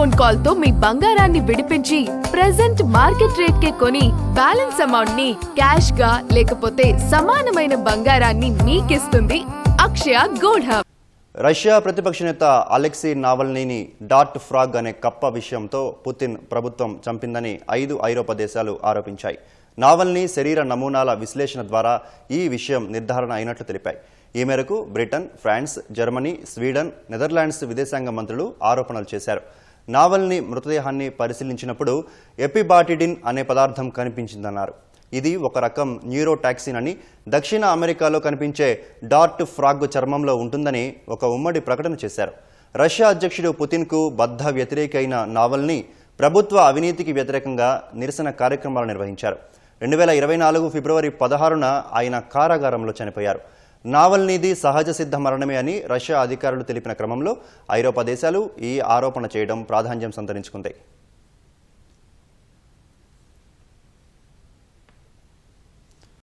Phone కాల్తో మీ బంగారాన్ని విడిపించి present market rate కే కొని బ్యాలెన్స్ అమౌంట్ని క్యాష్గా లేకపోతే సమానమైన బంగారాన్ని మీకిస్తుంది అక్షయ గోల్డ్ హబ్ రష్యా ప్రతిపక్ష నేత అలెక్సీ నావల్నీని డాట్ ఫ్రాగ్ అనే కప్ప విషయంతో పుతిన్ ప్రభుత్వం చంపిందని ఐదు ఐరోపా దేశాలు ఆరోపించాయి. నావల్నీ శరీర నమూనాల విశ్లేషణ ద్వారా ఈ విషయం నిర్ధారణ అయినట్లు తెలిపాయి. ఈ మేరకు Britain France Germany Sweden Netherlands విదేశాంగ మంత్రులు ఆరోపణలు చేశారు. నావల్ని మృతదేహాన్ని పరిశీలించినప్పుడు ఎపిబాటిడిన్ అనే పదార్థం కనిపించిందన్నారు. ఇది ఒక రకం న్యూరోటాక్సిన్ అని దక్షిణ అమెరికాలో కనిపించే డార్ట్ ఫ్రాగ్ చర్మంలో ఉంటుందని ఒక ఉమ్మడి ప్రకటన చేశారు. రష్యా అధ్యక్షుడు పుతిన్కు బద్ధ వ్యతిరేక అయిన నావల్ని ప్రభుత్వ అవినీతికి వ్యతిరేకంగా నిరసన కార్యక్రమాలు నిర్వహించారు. రెండు వేల ఇరవై నాలుగు ఫిబ్రవరి పదహారున ఆయన కారాగారంలో చనిపోయారు. నావల్నీది సహజ సిద్ధ మరణమే అని రష్యా అధికారులు తెలిపిన క్రమంలో ఐరోపా దేశాలు ఈ ఆరోపణ చేయడం ప్రాధాన్యం సంతరించుకుంది.